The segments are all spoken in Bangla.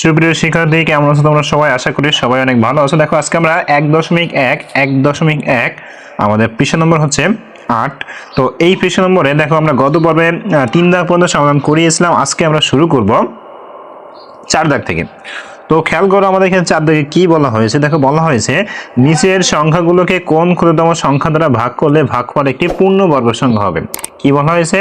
সুপ্রিয় শিক্ষার্থী, কেমন আছো তোমরা সবাই? আশা করি সবাই অনেক ভালো আছো। দেখো, আজকে আমরা এক দশমিক এক এক দশমিক এক, আমাদের পৃষ্ঠা নম্বর হচ্ছে আট। তো এই পৃষ্ঠা নম্বরে দেখো, আমরা গত পর্বে তিন দাগ পর্যন্ত সমাধান করিয়েছিলাম। আজকে আমরা শুরু করব চার দাগ থেকে। তো খেয়াল করো আমাদের এখানে চার দাগে কি বলা হয়েছে? দেখো, বলা হয়েছে নিচের সংখ্যাগুলোকে কোন ক্ষুদ্রতম সংখ্যা দ্বারা ভাগ করলে ভাগ ভাগফল একটি পূর্ণবর্গ সংখ্যা হবে? কি বলা হয়েছে?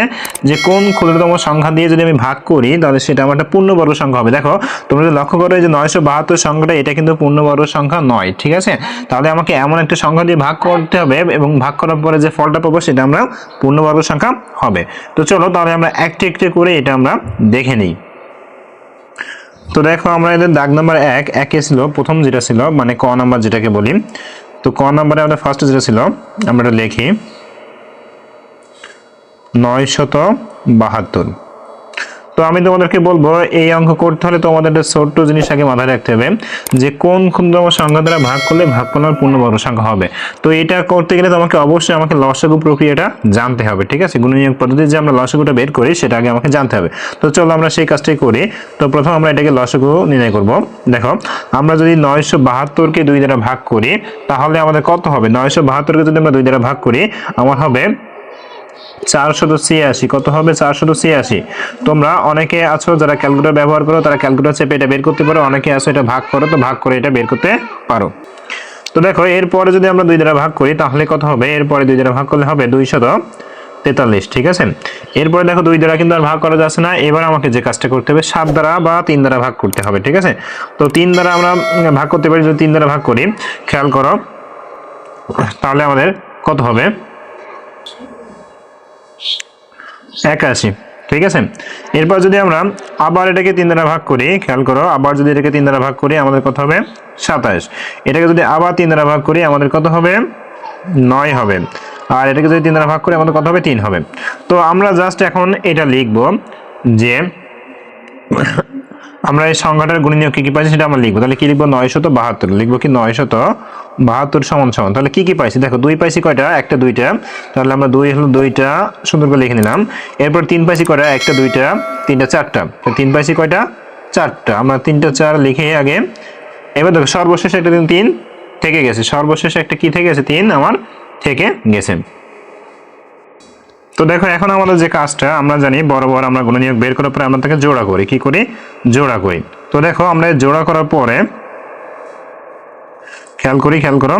যে কোন ক্ষুদ্রতম সংখ্যা দিয়ে যদি আমি ভাগ করি, তাহলে সেটা আমার একটা পূর্ণবর্গ সংখ্যা হবে। দেখো, তোমরা যদি লক্ষ্য করো যে নয়শো বাহাত্তর সংখ্যাটা, এটা কিন্তু পূর্ণবর্গ সংখ্যা নয়, ঠিক আছে? তাহলে আমাকে এমন একটা সংখ্যা দিয়ে ভাগ করতে হবে এবং ভাগ করার পরে যে ফলটা পাবো, সেটা আমরা পূর্ণবর্গ সংখ্যা হবে। তো চলো, তাহলে আমরা একটি একটি করে এটা আমরা দেখে নিই। তো দেখো আমরা এদের দাগ নাম্বার এক, একে ছিল, প্রথম যেটা ছিল মানে ক নাম্বার যেটাকে বলি। তো ক নাম্বারে আমাদের ফার্স্ট যেটা ছিল, আমরা এটা লিখি। নয়শত বাহাত্তর। তো আমি তোমাদেরকে বলব, এই অঙ্ক করতে হলে তোমাদের ছোট্ট জিনিস আগে মাথায় রাখতে হবে, যে কোন ক্ষুদ্রতম সংখ্যা দ্বারা ভাগ করলে ভাগ করার পূর্ণবর্গ সংখ্যা হবে। তো এটা করতে গেলে তোমাকে অবশ্যই আমাকে লসাগু প্রক্রিয়াটা জানতে হবে, ঠিক আছে? গুণনীয়ক পদ্ধতিতে যে আমরা লসাগুটা বের করি, সেটা আগে আমাকে জানতে হবে। তো চলো আমরা সেই কাজটাই করি। তো প্রথম আমরা এটাকে লসাগু নির্ণয় করব। দেখো, আমরা যদি নয়শো বাহাত্তরকে দুই দ্বারা ভাগ করি, তাহলে আমাদের কত হবে? নয়শো বাহাত্তরকে যদি আমরা দুই দ্বারা ভাগ করি, আমার হবে চারশত ছিয়াশি। কত হবে চারশত ছিয়াশি? তোমরা অনেকে আছো যারা ক্যালকুলেটর ব্যবহার করো, তারা ক্যালকুলেটর চেপে এটা বের করতে পারো। অনেকে আছো এটা ভাগ করো, তো ভাগ করে এটা বের করতে পারো। তো দেখো, এরপরে যদি আমরা দুই দ্বারা ভাগ করি, তাহলে কত হবে? এরপরে দুই দ্বারা ভাগ করলে হবে দুইশত তেতাল্লিশ, ঠিক আছে? এরপরে দেখো, দুই দ্বারা কিন্তু আর ভাগ করা যাচ্ছে না। এবার আমাকে যে কাজটা করতে হবে, সাত দ্বারা বা তিন দ্বারা ভাগ করতে হবে, ঠিক আছে? তো তিন দ্বারা আমরা ভাগ করতে পারি, যদি তিন দ্বারা ভাগ করি, খেয়াল করো, তাহলে আমাদের কত হবে? একাশি ঠিক আছে? এরপর যদি আমরা আবার এটাকে তিন দ্বারা ভাগ করি, খেয়াল করো, আবার যদি এটাকে তিন দ্বারা ভাগ করি, আমাদের কত হবে? সাতাশ। এটাকে যদি আবার তিন দ্বারা ভাগ করি, আমাদের কত হবে? নয় হবে। আর এটাকে যদি তিন দ্বারা ভাগ করি, আমাদের কত হবে? তিন হবে। তো আমরা জাস্ট এখন এটা লিখব যে আমরা এই সংখ্যাটার গুণনীয় কি কি পাইছি সেটা আমরা লিখব। তাহলে কি লিখব? নয়শত বাহাত্তর। লিখব কি নয়শত বাহাত্তর সমান সমান। তাহলে কি কি পাইছি? দেখো, দুই পাইছি কয়টা? একটা, দুইটা। তাহলে আমরা দুই হলো দুইটা, সুন্দর করে লিখে নিলাম। এরপর তিন পাইছি কয়টা? একটা, দুইটা, তিনটা, চারটা। তিন পাইছি কয়টা? চারটা। আমরা তিনটা, চার লিখে আগে, এবার দেখো সর্বশেষ একটা দিন তিন থেকে গেছে। সর্বশেষ একটা কি থেকে গেছে? তিন আমার থেকে গেছে। তো দেখো, এখন আমাদের যে কাজটা, আমরা জানি বড় বড় আমরা গুণনীয়ক বের করার পরে আমরা তাকে জোড়া করি। কি করি? জোড়া করি। তো দেখো, আমরা জোড়া করার পরে, খেয়াল করি, খেয়াল করো।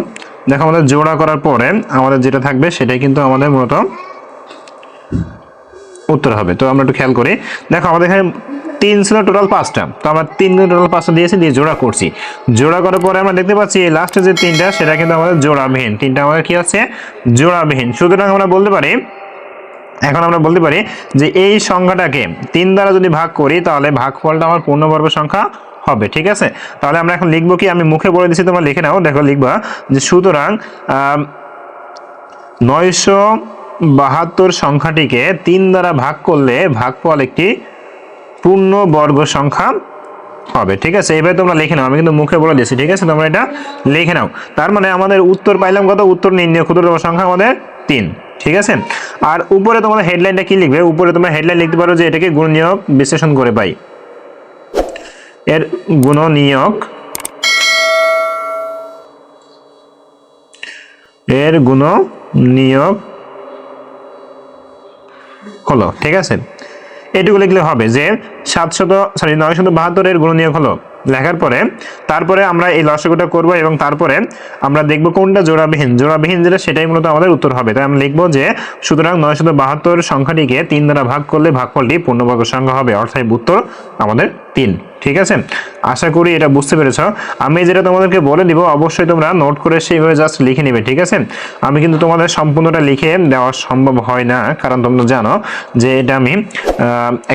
দেখো, আমাদের জোড়া করার পরে আমাদের যেটা থাকবে, সেটাই কিন্তু আমাদের মূলত উত্তর হবে। তো আমরা একটু খেয়াল করি। দেখো, আমাদের এখানে তিন ছিল টোটাল পাঁচটা। তো আমরা তিন টোটাল পাঁচটা দিয়েছি, দিয়ে জোড়া করছি। জোড়া করার পরে আমরা দেখতে পাচ্ছি, এই লাস্টে যে তিনটা, সেটা কিন্তু আমাদের জোড়াবিহীন। তিনটা আমাদের কি আছে? জোড়াবিহীন। সুতরাং আমরা বলতে পারি এখন আমরা বলতে পারি যে এই সংখ্যাটাকে তিন দ্বারা যদি ভাগ করি, তাহলে ভাগফলটা আমার পূর্ণবর্গ সংখ্যা হবে, ঠিক আছে? তাহলে আমরা এখন লিখব কি? আমি মুখে বলে দিচ্ছি তোমরা লিখে নাও। দেখো, লিখবা যে সুতরাং নয়শো বাহাত্তর সংখ্যাটিকে তিন দ্বারা ভাগ করলে ভাগফল একটি পূর্ণ বর্গ সংখ্যা হবে, ঠিক আছে? এবার তোমরা লিখে নাও। আমি কিন্তু মুখে বলে দিয়েছি, ঠিক আছে? তোমরা এটা লিখে নাও। তার মানে আমাদের উত্তর পাইলাম কত? উত্তর নির্ণয় ক্ষুদ্রতম সংখ্যা আমাদের তিন। ঠিক আছে? আর উপরে তোমাদের হেডলাইনটা কি লিখবে? উপরে তোমরা হেডলাইন লিখতে পারো যে এটাকে গুণনীয়ক বিশ্লেষণ করে পাই। এর গুণনীয়ক এর গুণ নিয়োগ হলো, ঠিক আছে? এটুকু লিখলে হবে যে সাতশত সরি নয়শত বাহাত্তরের গুণনীয়ক হলো লেখার পরে তারপরে আমরা এই লসাগুটা করব এবং তারপরে আমরা দেখব কোনটা জোড়াবিহীন। জোড়াবিহীন যেটা সেটাই মূলত আমাদের উত্তর হবে। তাই আমরা লিখব যে সুতরাং নয়শত বাহাত্তর সংখ্যাটিকে তিন দ্বারা ভাগ করলে ভাগফলটি পূর্ণবর্গ সংখ্যা হবে। অর্থাৎ উত্তর আমাদের তিন, ঠিক আছে? আশা করি এটা বুঝতে পেরেছ। আমি যেটা তোমাদেরকে বলে দিব, অবশ্যই তোমরা নোট করে সেইভাবে জাস্ট লিখে নিবে, ঠিক আছে? আমি কিন্তু তোমাদের সম্পূর্ণটা লিখে দেওয়া সম্ভব হয় না, কারণ তোমরা জানো যে এটা আমি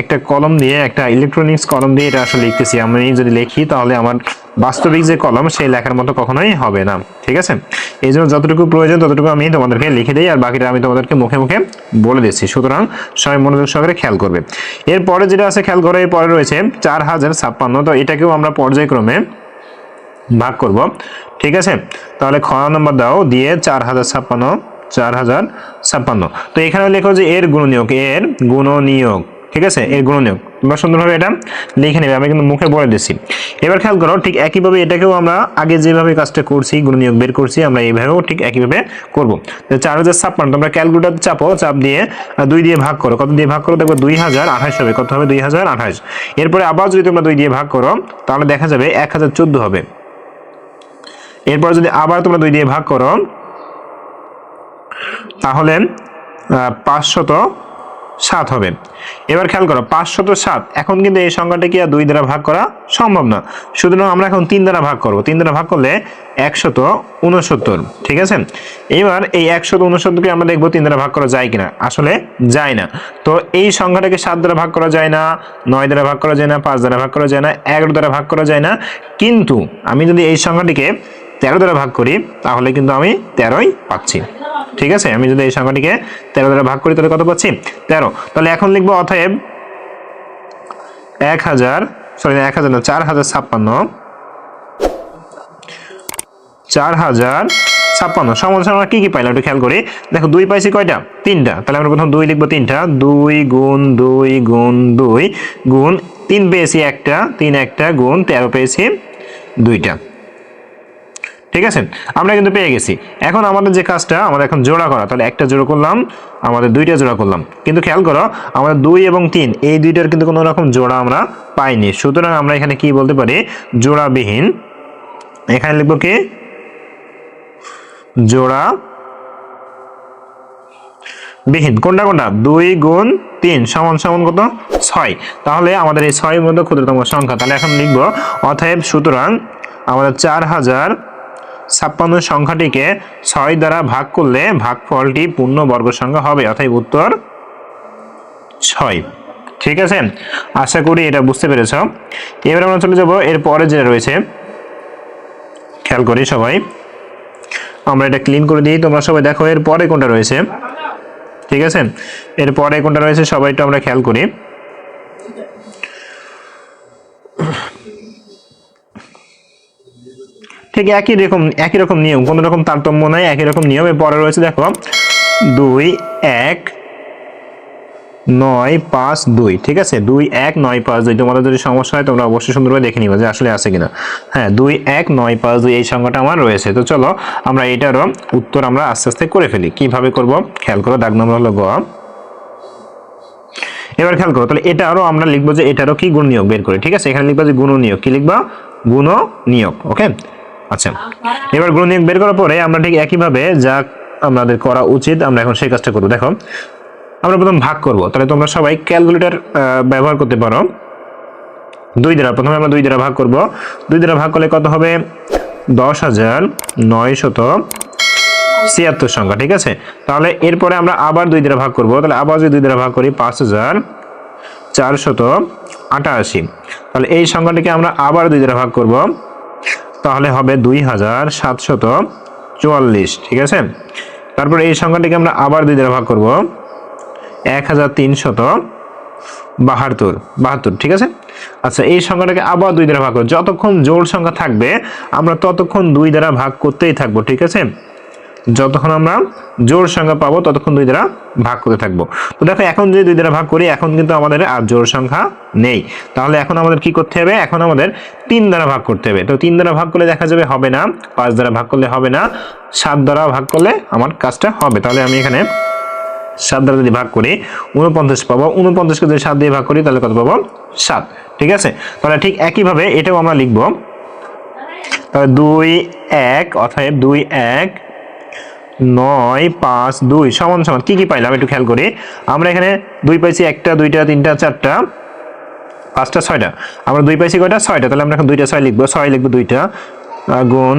একটা কলম দিয়ে, একটা ইলেকট্রনিক্স কলম দিয়ে এটা আসলে লিখতেছি। আমি যদি লিখি তাহলে আমার বাস্তবিক যে কলম, সেই লেখার মতো কখনোই হবে না, ঠিক আছে? এই জন্য যতটুকু প্রয়োজন, ততটুকু আমি তোমাদেরকে লিখে দিই, আর বাকিটা আমি তোমাদেরকে মুখে মুখে বলে দিচ্ছি। সুতরাং সবাই মনোযোগ সহকারে খেয়াল করবে। এরপরে যেটা আছে খেয়াল করে, এরপরে রয়েছে চার হাজার ছাপ্পান্ন। তো এটাকেও আমরা পর্যায়ক্রমে ভাগ করব, ঠিক আছে? তাহলে খ নম্বর দাও, দিয়ে চার হাজার ছাপ্পান্ন, চার হাজার ছাপ্পান্ন। তো এখানে লেখো যে এর গুণনীয়ক এর গুণনীয়ক। ঠিক আছে? এর গুণনীয়ক। তোমরা সুন্দরভাবে এটা লিখে নেবে, আমি কিন্তু মুখে বলে দিচ্ছি। এবার খেয়াল করো, ঠিক একইভাবে এটাকেও আমরা আগে যেভাবে কাজটা করছি, গুণনীয়ক বের করছি, আমরা এইভাবেও ঠিক একইভাবে করব। চার হাজার ছাপ্পান্ন, তোমরা ক্যালকুলেটার চাপো, চাপ দিয়ে দুই দিয়ে ভাগ করো। কত দিয়ে ভাগ করো? দেখো দুই হাজার আঠাশ হবে। কত হবে? দুই হাজার আঠাশ। এরপরে আবার যদি তোমরা দুই দিয়ে ভাগ করো, তাহলে দেখা যাবে এক হাজার চোদ্দ হবে। এরপর যদি আবার তোমরা দুই দিয়ে ভাগ করো, তাহলে পাঁচশত সাত হবে। এবার খেয়াল করো, পাঁচশত সাত। এখন কিন্তু এই সংখ্যাটাকে আর দুই দ্বারা ভাগ করা সম্ভব না। সুতরাং আমরা এখন তিন দ্বারা ভাগ করব। তিন দ্বারা ভাগ করলে একশত উনসত্তর ঠিক আছে? এবার এই একশত উনসত্তরকে আমরা দেখব তিন দ্বারা ভাগ করা যায় কিনা। আসলে যায় না। তো এই সংখ্যাটাকে সাত দ্বারা ভাগ করা যায় না, নয় দ্বারা ভাগ করা যায় না, পাঁচ দ্বারা ভাগ করা যায় না, এগারো দ্বারা ভাগ করা যায় না। কিন্তু আমি যদি এই সংখ্যাটিকে তেরো দ্বারা ভাগ করি, তাহলে কিন্তু আমি তেরোই পাচ্ছি। ঠিক আছে? আমি যদি এই সংখ্যাটিকে তেরো দ্বারা ভাগ করি, তাহলে কত পাচ্ছি? তেরো। তাহলে এখন লিখব অতএব এক হাজার সরি এক হাজার না, চার হাজার ছাপ্পান্ন। চার হাজার ছাপ্পান্ন। সমাধান আমরা কি কি পাইলাম? একটু খেয়াল করি। দেখো, দুই পাইছি কয়টা? তিনটা। তাহলে আমরা প্রথম দুই লিখব তিনটা। দুই গুণ দুই গুণ দুই গুণ তিন পেয়েছি একটা, তিন একটা গুণ তেরো পেয়েছি দুইটা। ঠিক আছে? আমরা কিন্তু পেয়ে গেছি। এখন আমাদের যে কাজটা আমাদের এখন জোড়া করা। তাহলে একটা জোড়া করলাম, আমাদের দুইটা জোড়া করলাম। কিন্তু খেয়াল করো, আমাদের দুই এবং তিন, এই দুইটার কিন্তু কোনো রকম জোড়া আমরা পাইনি। সুতরাং আমরা এখানে কি বলতে পারি? জোড়াবিহীন। এখানে লিখব কি? জোড়া বিহীন কোনটা কোনটা? দুই গুণ তিন সমান সমান কত? ছয়। তাহলে আমাদের এই ছয়ের মধ্যে ক্ষুদ্রতম সংখ্যা। তাহলে এখন লিখব, অতএব সুতরাং আমাদের চার হাজার ছাপ্পান্ন সংখ্যাটিকে ছয় দ্বারা ভাগ করলে ভাগফলটি পূর্ণ বর্গ সংখ্যা হবে অতএব উত্তর ছয়। ঠিক আছে? আশা করি এটা বুঝতে পেরেছ। এবার আমরা চলে যাব এর পরে যেটা রয়েছে। খেয়াল করি সবাই। আমরা এটা ক্লিন করে দিই। তোমরা সবাই দেখো এর পরে কোনটা রয়েছে। ঠিক আছে? এর পরে কোনটা রয়েছে সবাই একটু আমরা খেয়াল করি। ঠিক একই রকম একই রকম নিয়ম, কোনো রকম তারতম্য নাই, একই রকম নিয়ম। পরে রয়েছে দেখো, দুই, এক, নয়, পাঁচ, দুই, ঠিক আছে? দুই, এক, নয়, পাঁচ, দুই। তোমাদের যদি সমস্যা হয়, তোমরা অবশ্যই সুন্দরভাবে দেখে নিবা যে আসলে আছে কিনা। হ্যাঁ দুই, এক, নয়, পাঁচ, দুই, এই সংখ্যাটা আমার রয়েছে। তো চলো, আমরা এটারও উত্তর আমরা আস্তে আস্তে করে ফেলি। কীভাবে করব? খেয়াল করো, দাগ নম্বর হলো গ। এবার খেয়াল করো, তাহলে এটা আরও আমরা লিখব যে এটারও কি গুণ নিয়োগ বের করে। ঠিক আছে? এখানে লিখব যে গুণ নিয়োগ কি লিখবা? গুণ নিয়োগ ওকে? আচ্ছা এবার গুণ নিয়োগ বের করার পরে আমরা ঠিক একইভাবে যা আমাদের করা উচিত, আমরা এখন সেই কাজটা করব। দেখো, আমরা প্রথম ভাগ করব। তাহলে তোমরা সবাই ক্যালকুলেটর ব্যবহার করতে পারো। দুই দ্বারা, প্রথমে আমরা দুই দ্বারা ভাগ করব। দুই দ্বারা ভাগ করলে কত হবে? দশ হাজার নয় শত ছিয়াত্তর সংখ্যা, ঠিক আছে? তাহলে এরপরে আমরা আবার দুই দ্বারা ভাগ করব। তাহলে আবার যদি দুই দ্বারা ভাগ করি, পাঁচ হাজার চারশত আটাশি। তাহলে এই সংখ্যাটিকে আমরা আবার দুই দ্বারা ভাগ করব। তাহলে হবে দুই হাজার সাতশত চুয়াল্লিশ, ঠিক আছে? তারপর এই সংখ্যাটিকে আমরা আবার দুই দ্বারা ভাগ করব, এক হাজার তিনশত বাহাত্তর বাহাত্তর, ঠিক আছে? আচ্ছা এই সংখ্যাটাকে আবার দুই দ্বারা ভাগ করব। যতক্ষণ জোর সংখ্যা থাকবে, আমরা ততক্ষণ দুই দ্বারা ভাগ করতেই থাকব, ঠিক আছে? যতক্ষণ আমরা জোড় সংখ্যা পাবো, ততক্ষণ দুই দ্বারা ভাগ করতে থাকব। তো দেখো, এখন যদি দুই দ্বারা ভাগ করি, এখন কিন্তু আমাদের আর জোড় সংখ্যা নেই। তাহলে এখন আমাদের কি করতে হবে? এখন আমাদের তিন দ্বারা ভাগ করতে হবে। তো তিন দ্বারা ভাগ করলে দেখা যাবে হবে না, পাঁচ দ্বারা ভাগ করলে হবে না, সাত দ্বারা ভাগ করলে আমার কাজটা হবে। তাহলে আমি এখানে সাত দ্বারা যদি ভাগ করি উনপঞ্চাশ পাবো। উনপঞ্চাশকে যদি সাত দিয়ে ভাগ করি, তাহলে কত পাবো? সাত। ঠিক আছে? তাহলে ঠিক একইভাবে এটাও আমরা লিখব। তাহলে দুই এক, অতএব দুই এক নয়, পাঁচ, দুই, সমান সমান। কি কি পাইলাম? একটু খেয়াল করি। আমরা এখানে দুই পাইছি একটা, দুইটা, তিনটা, চারটা, পাঁচটা, ছয়টা। আমরা দুই পাইছি কয়টা? ছয়টা। তাহলে আমরা এখন দুইটা ছয় লিখব। ছয় লিখব দুইটা গুণ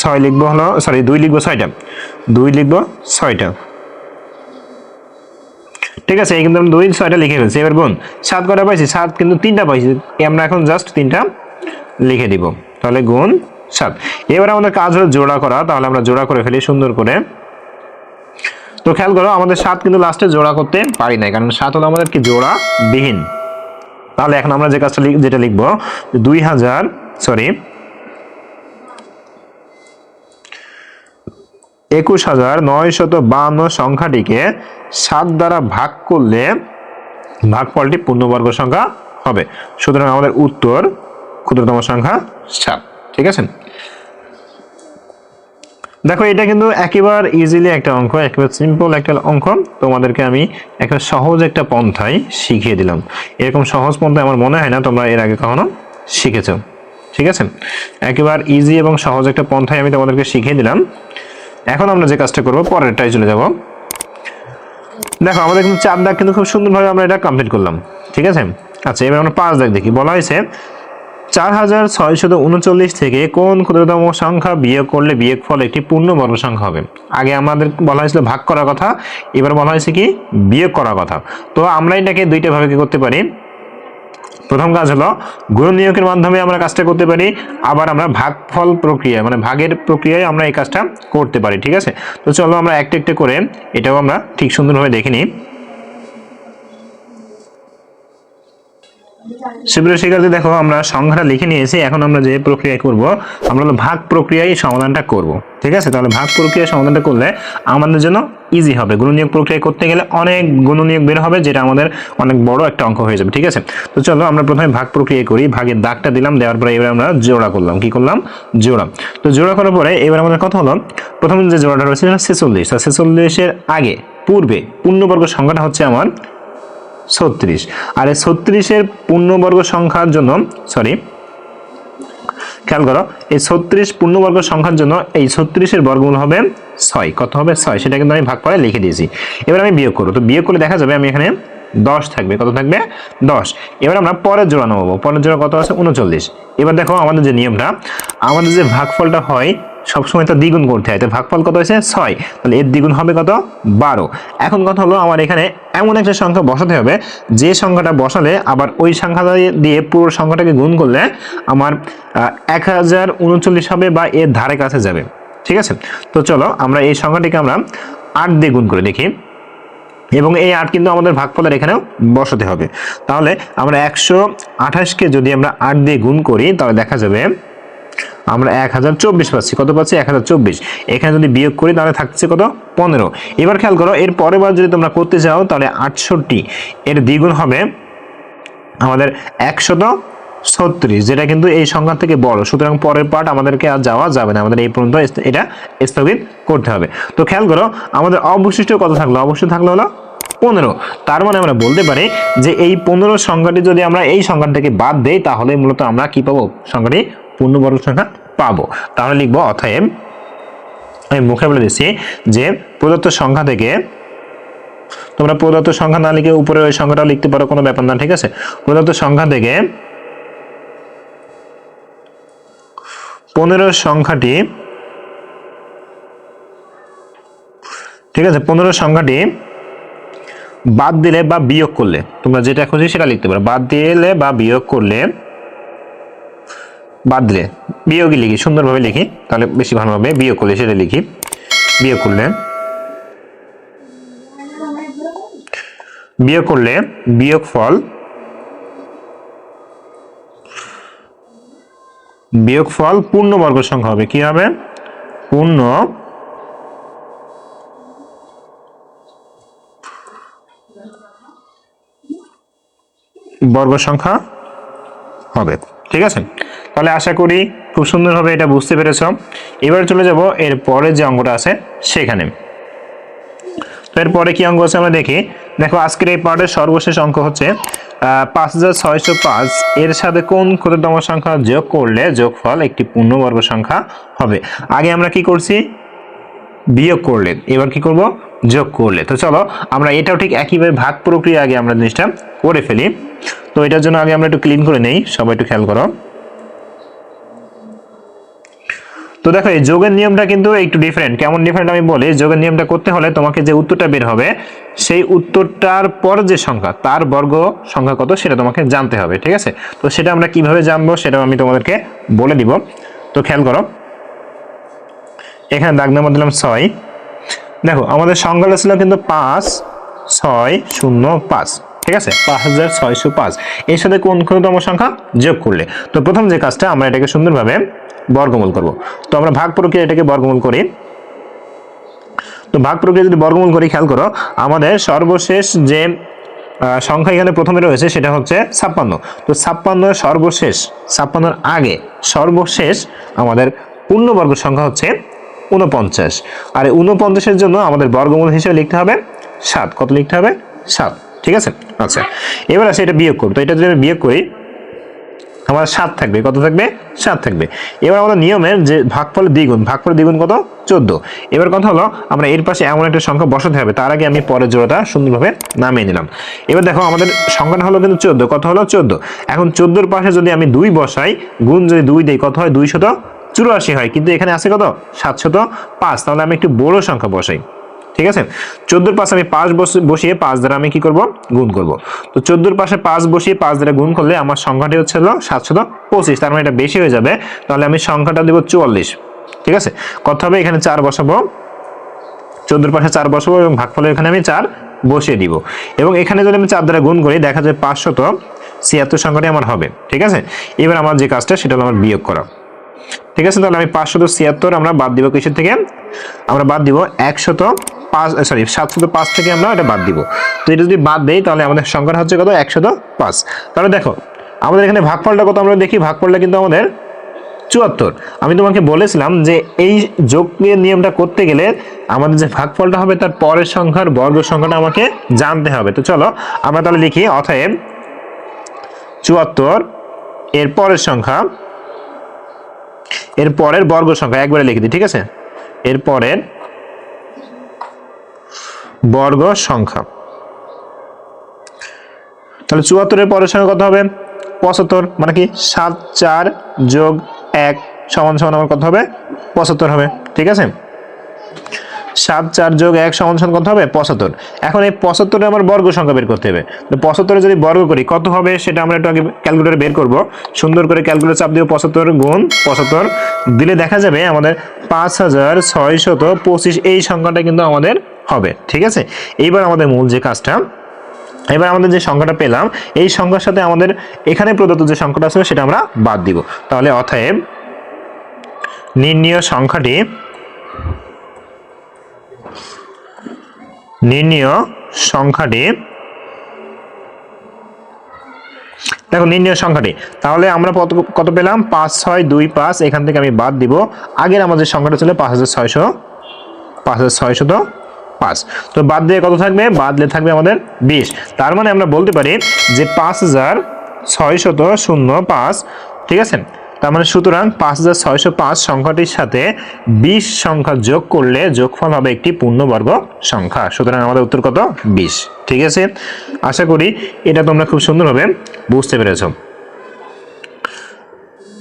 ছয় লিখব হলো সরি দুই লিখব ছয়টা। দুই লিখব ছয়টা। ঠিক আছে কিন্তু আমরা দুই, ছয়টা লিখে ফেলছি। এবার গুণ, সাত কটা পাইছি? সাত কিন্তু তিনটা পাইছি। আমরা এখন জাস্ট তিনটা লিখে দিব। তাহলে গুণ সাত এবার আমাদের কাজ হলো জোড়া করা, তাহলে আমরা জোড়া করে ফেলি সুন্দর করে তো খেয়াল করো, আমাদের সাত কিন্তু লাস্টে জোড়া করতে পারি নাই, কারণ সাত হলো আমাদের কি জোড়া বিহীন। তাহলে এখন আমরা যে কাজটা যেটা লিখব, দুই হাজার সরি একুশ হাজার নয় শত বান্ন সংখ্যাটিকে সাত দ্বারা ভাগ করলে ভাগফলটি পূর্ণবর্গ সংখ্যা হবে। সুতরাং আমাদের উত্তর ক্ষুদ্রতম সংখ্যা সাত। ঠিক আছে? দেখো, এটা কিন্তু একেবারে ইজিলি একটা অঙ্ক, একেবারে সিম্পল একটা অঙ্ক। তোমাদেরকে আমি একটা সহজ একটা পন্থায় শিখিয়ে দিলাম। এরকম সহজ পন্থায় আমার মনে হয় না তোমরা এর আগে কখনো শিখেছো। ঠিক আছে? একেবারে ইজি এবং সহজ একটা পন্থায় আমি তোমাদেরকে শিখিয়ে দিলাম। এখন আমরা যে কাজটা করব পরেরটাই চলে যাব। দেখো, আমাদের কিন্তু চার দাগ কিন্তু খুব সুন্দরভাবে আমরা এটা কমপ্লিট করলাম। ঠিক আছে? আচ্ছা এবার আমরা পাঁচ দাগ দেখি। বলা হয়েছে চার হাজার ছয়শত উনচল্লিশ থেকে কোন ক্ষুদ্রতম সংখ্যা বিয়োগ করলে বিয়োগ ফল একটি পূর্ণবর্গ সংখ্যা হবে? আগে আমাদের বলা হয়েছিল ভাগ করার কথা, এবার বলা হয়েছে কি? বিয়োগ করার কথা। তো আমরা এটাকে দুইটা ভাবে কি করতে পারি। প্রথম কাজ হলো, গুণ নিয়োগের মাধ্যমে আমরা কাজটা করতে পারি, আবার আমরা ভাগফল প্রক্রিয়া মানে ভাগের প্রক্রিয়ায় আমরা এই কাজটা করতে পারি, ঠিক আছে? তো চলো আমরা একটা একটা করে এটাও আমরা ঠিক সুন্দরভাবে দেখে নিই। সুপ্রিয় শিক্ষার্থী, দেখো, আমরা সংখ্যাটা লিখে নিয়েছি। এখন আমরা যে প্রক্রিয়া করব, আমরা ভাগ প্রক্রিয়ায় সমাধানটা করব, ঠিক আছে? তাহলে ভাগ প্রক্রিয়ায় সমাধানটা করলে আমাদের জন্য ইজি হবে। গুণনীয়ক প্রক্রিয়া করতে গেলে অনেক গুণনীয়ক বের হবে, যেটা আমাদের অনেক বড় একটা অঙ্ক হয়ে যাবে, ঠিক আছে? তো চলো, আমরা প্রথমে ভাগ প্রক্রিয়া করি। ভাগের দাগটা দিলাম, দেওয়ার পরে এবার আমরা জোড়া করলাম। কি করলাম? জোড়া। তো জোড়া করার পরে এবার আমাদের কথা হলো? প্রথম যে জোড়াটা রয়েছে সেটা ছেচল্লিশ ছেচল্লিশের আগে, পূর্বে, পূর্ণবর্গ সংখ্যাটা হচ্ছে আমার ছত্রিশ। আর এই ছত্রিশের পূর্ণবর্গ সংখ্যার জন্য সরি খেয়াল করো, এই ছত্রিশ পূর্ণবর্গ সংখ্যার জন্য এই ছত্রিশের বর্গমূল হবে ছয়। কত হবে ছয়? সেটা কিন্তু আমি ভাগ করে লিখে দিয়েছি। এবার আমি বিয়োগ করব। তো বিয়োগ করে দেখা যাবে আমি এখানে দশ থাকবে। কত থাকবে? দশ। এবার আমরা পরের জোড়া নেব। পরের জোড়া কত আছে? উনচল্লিশ। এবার দেখো আমাদের যে নিয়মটা, আমাদের যে ভাগফলটা হয় সবসময় তো দ্বিগুণ করতে হয়। তো ভাগফল কত হয়েছে? ছয়। তাহলে এর দ্বিগুণ হবে কত? বারো। এখন কথা হলো আমার এখানে এমন একটা সংখ্যা বসাতে হবে, যে সংখ্যাটা বসালে আবার ওই সংখ্যাটা দিয়ে পুরো সংখ্যাটাকে গুণ করলে আমার এক হাজার উনচল্লিশ হবে বা এর ধারে কাছে যাবে। ঠিক আছে? তো চলো আমরা এই সংখ্যাটিকে আমরা আট দিয়ে গুণ করে দেখি। এবং এই আট কিন্তু আমাদের ভাগফলের এখানেও বসাতে হবে। তাহলে আমরা একশো আঠাশকে যদি আমরা আট দিয়ে গুণ করি, তাহলে দেখা যাবে আমরা এক হাজার চব্বিশ পাচ্ছি। কত পাচ্ছি? এক হাজার চব্বিশ। এখানে যদি বিয়োগ করি, তাহলে থাকছে কত? পনেরো। এবার খেয়াল করো এর পরের বার যদি তোমরা করতে চাও, তাহলে আটষট্টি। এর দ্বিগুণ হবে আমাদের একশত ছত্রিশ, যেটা কিন্তু এই সংখ্যা থেকে বড়। সুতরাং পরের পার্ট আমাদেরকে আর যাওয়া যাবে না। আমাদের এই পর্যন্ত এটা স্থগিত করতে হবে। তো খেয়াল করো, আমাদের অবশিষ্ট কত থাকল? অবশ্যই থাকল হলো পনেরো। তার মানে আমরা বলতে পারি যে এই পনেরো সংখ্যাটি যদি আমরা এই সংখ্যাটাকে বাদ দেই, তাহলে মূলত আমরা কি পাবো? সংখ্যাটি পূর্ণবর্গ সংখ্যা পাবো। তাহলে লিখব অতএব আমি মুখে বলে দিচ্ছি যে প্রদত্ত সংখ্যা থেকে তোমরা প্রদত্ত সংখ্যা না লিখে উপরে ওই সংখ্যাটাও লিখতে পারো, কোনো ব্যাপার না, ঠিক আছে? প্রদত্ত সংখ্যা থেকে পনেরো সংখ্যাটি, ঠিক আছে? পনেরো সংখ্যাটি বাদ দিলে বা বিয়োগ করলে, তোমরা যেটা খুঁজি সেটা লিখতে পারো। বাদ দিলে বা বিয়োগ করলে বাদ দিলে বিয়োগই লিখি, সুন্দরভাবে লিখি, তাহলে বেশি ভালো হবে। বিয়োগ করলে সেটা লিখি। বিয়োগ করলে বিয়োগ করলে বিয়োগ ফল বিয়োগ ফল পূর্ণবর্গ সংখ্যা হবে। কি হবে? পূর্ণ বর্গ সংখ্যা হবে। ঠিক আছে? তাহলে আশা করি খুব সুন্দরভাবে এটা বুঝতে পেরেছ। এবার চলে যাব, এর পরে যে অঙ্কটা আছে সেখানে। তো এরপরে কি অঙ্ক আছে আমরা দেখি। দেখো, আজকের এই পার্টের সর্বশেষ অঙ্ক হচ্ছে পাঁচ হাজার ছয়শো পাঁচ। এর সাথে কোন ক্ষুদ্রতম সংখ্যা যোগ করলে যোগফল একটি পূর্ণবর্গ সংখ্যা হবে? আগে আমরা কি করছি? বিয়োগ করলে। এবার কি করব? যোগ করলে। তো চলো, আমরা এটাও ঠিক একইভাবে ভাগ প্রক্রিয়া আগে আমরা জিনিসটা করে ফেলি। তো এটার জন্য আগে আমরা একটু ক্লিন করে নেই, সবাই একটু খেয়াল করো। তো দেখো, এই যোগের নিয়মটা কিন্তু একটু ডিফারেন্ট কেমন ডিফারেন্ট আমি বলি? যোগের নিয়মটা করতে হলে তোমাকে যে উত্তরটা বের হবে, সেই উত্তরটার পর যে সংখ্যা, তার বর্গ সংখ্যা কত সেটা তোমাকে জানতে হবে, ঠিক আছে? তো সেটা আমরা কীভাবে জানব সেটাও আমি তোমাদেরকে বলে দিব। তো খেয়াল করো, এখানে দাগ নাম্বার দিলাম ছয়। দেখো, আমাদের সংখ্যাটা ছিল কিন্তু পাঁচ, ছয়, শূন্য, পাঁচ, ঠিক আছে? পাঁচ হাজার ছয়শো পাঁচ। এর সাথে কোন ক্ষুদ্রতম সংখ্যা যোগ করলে। তো প্রথম যে কাজটা আমরা এটাকে সুন্দরভাবে বর্গমূল করব। তো আমরা ভাগ প্রক্রিয়া এটাকে বর্গমূল করি। তো ভাগ প্রক্রিয়া যদি বর্গমূল করি, খেয়াল করো, আমাদের সর্বশেষ যে সংখ্যা এখানে প্রথমে রয়েছে, সেটা হচ্ছে ছাপ্পান্ন। তো ছাপ্পান্ন সর্বশেষ, ছাপ্পান্নর আগে সর্বশেষ আমাদের পূর্ণবর্গ সংখ্যা হচ্ছে উনপঞ্চাশ আর উনপঞ্চাশের জন্য আমাদের বর্গমূল হিসেবে লিখতে হবে সাত। কত লিখতে হবে? সাত। ঠিক আছে? আচ্ছা। এবার আসে এটা বিয়োগ করব। তো এটা যদি আমি বিয়োগ করি আমার সাত থাকবে। কত থাকবে? সাত থাকবে। এবার আমাদের নিয়মের যে ভাগফল দ্বিগুণ ভাগফল দ্বিগুণ কত? চোদ্দ। এবার কথা হলো, আমরা এর পাশে এমন একটা সংখ্যা বসাতে হবে, তার আগে আমি পরের জোড়াটা সুন্দরভাবে নামিয়ে নিলাম। এবার দেখো, আমাদের সংখ্যাটা হলো কিন্তু চোদ্দ। কত হলো চোদ্দ। এখন চোদ্দোর পাশে যদি আমি দুই বসাই, গুণ যদি দুই দিই, কত হয়? দুইশত চুরাশি হয়। কিন্তু এখানে আছে কত? সাতশত পাঁচ। তাহলে আমি একটু বড় সংখ্যা বসাই। ঠিক আছে? চোদ্দোর পাশে আমি পাঁচ বস- বসিয়ে পাঁচ দ্বারা আমি কি করব? গুণ করব। তো চোদ্দোর পাশে পাঁচ বসিয়ে পাঁচ দ্বারা গুণ করলে আমার সংখ্যাটি হচ্ছে হলো সাতশত পঁচিশ, তার মানে এটা বেশি হয়ে যাবে। তাহলে আমি সংখ্যাটা দেবো চুয়াল্লিশ। ঠিক আছে? কথা হবে এখানে চার বসাবো। চোদ্দোর পাশে চার বসাবো এবং ভাগফলে এখানে আমি চার বসিয়ে দিব। এবং এখানে যদি আমি চার দ্বারা গুণ করি, দেখা যায় পাঁচশত ছিয়াত্তর সংখ্যাটি আমার হবে। ঠিক আছে? এবার আমার যে কাজটা, সেটা হলো আমার বিয়োগ করা। ঠিক আছে? তাহলে আমি পাঁচশত ছিয়াত্তর আমরা বাদ দিব কিসের থেকে? আমরা বাদ দিব একশত পাঁচ সরি সাতশত পাঁচ থেকে আমরা এটা বাদ দিব। তো এটা যদি বাদ দেই, তাহলে আমাদের সংখ্যাটা হচ্ছে কত? একশত পাঁচ। তাহলে দেখো, আমাদের এখানে ভাগফলটা কত আমরা দেখি? ভাগফলটা কিন্তু আমাদের চুয়াত্তর। আমি তোমাকে বলেছিলাম যে এই যোগের নিয়মটা করতে গেলে আমাদের যে ভাগফলটা হবে, তার পরের সংখ্যার বর্গ সংখ্যাটা আমাকে জানতে হবে। তো চলো, আমরা তাহলে লিখি, অতএব চুয়াত্তর, এর পরের সংখ্যা, এর পরের বর্গ সংখ্যা, একবারে লিখে দিই, ঠিক আছে? এর পরের বর্গ সংখ্যা। তাহলে চুয়াত্তরের পরের সংখ্যা কত হবে? পঁচাত্তর মানে কি? সাত, চার যোগ এক সমান সমান আমার কত হবে? পঁচাত্তর হবে, ঠিক আছে? সাত, চার যোগ এক সমান সমান কত হবে? পঁচাত্তর। এখন এই পঁচাত্তরে আমার বর্গ সংখ্যা বের করতে হবে। তো পঁচাত্তরে যদি বর্গ করি, কত হবে? সেটা আমরা একটু আগে ক্যালকুলেটরে বের করব। সুন্দর করে ক্যালকুলেটর চাপ দিব পঁচাত্তর গুণ পঁচাত্তর দিলে দেখা যাবে আমাদের পাঁচ হাজার ছয়শত পঁচিশ। এই সংখ্যাটা কিন্তু আমাদের হবে, ঠিক আছে? এইবার আমাদের মূল যে কাজটা, এবার আমাদের যে সংখ্যাটা পেলাম, এই সংখ্যার সাথে আমাদের এখানে প্রদত্ত যে সংখ্যাটা আছে সেটা আমরা বাদ দিব। তাহলে অতএব নির্ণীয় সংখ্যাটি নির্ণীয় সংখ্যাটি দেখো, নির্ণীয় সংখ্যাটি। তাহলে আমরা কত কত পেলাম? পাঁচ, ছয়, দুই, পাঁচ, এখান থেকে আমি বাদ দিব। আগের আমাদের সংখ্যাটা ছিল পাঁচ হাজার ছয়শো, পাঁচ হাজার ছয়শত পাঁচ। তো বাদ দিয়ে কত থাকবে? বাদ দিয়ে থাকবে আমাদের বিশ। তার মানে আমরা বলতে পারি যে পাঁচ হাজার ছয়শত শূন্য পাঁচ। ঠিক আছে? তার মানে সুতরাং পাঁচ হাজার ছয়শো পাঁচ সংখ্যাটির সাথে বিশ সংখ্যা যোগ করলে যোগফল হবে একটি পূর্ণবর্গ সংখ্যা। সুতরাং আমাদের উত্তর কত? বিশ। ঠিক আছে? আশা করি এটা তোমরা খুব সুন্দরভাবে বুঝতে পেরেছ।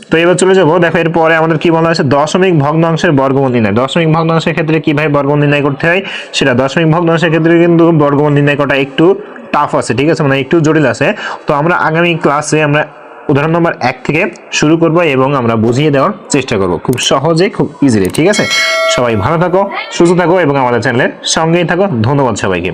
তো এবার চলে যাব। দেখো, এরপরে আমাদের কি বলা আছে? দশমিক ভগ্নাংশের বর্গমূল নির্ণয়। দশমিক ভগ্নাংশের ক্ষেত্রে কীভাবে বর্গমূল নির্ণয় করতে হয়? সেটা দশমিক ভগ্নাংশের ক্ষেত্রে কিন্তু বর্গমূল নির্ণয় করা একটু টাফ আছে, ঠিক আছে? মানে একটু জটিল আছে। তো আমরা আগামী ক্লাসে আমরা উদাহরণ নম্বর এক থেকে শুরু করব এবং আমরা বুঝিয়ে দেওয়ার চেষ্টা করব। খুব সহজে, খুব ইজিলি ঠিক আছে? সবাই ভালো থাকো, সুস্থ থাকো এবং আমাদের চ্যানেলের সঙ্গেই থাকো। ধন্যবাদ সবাইকে।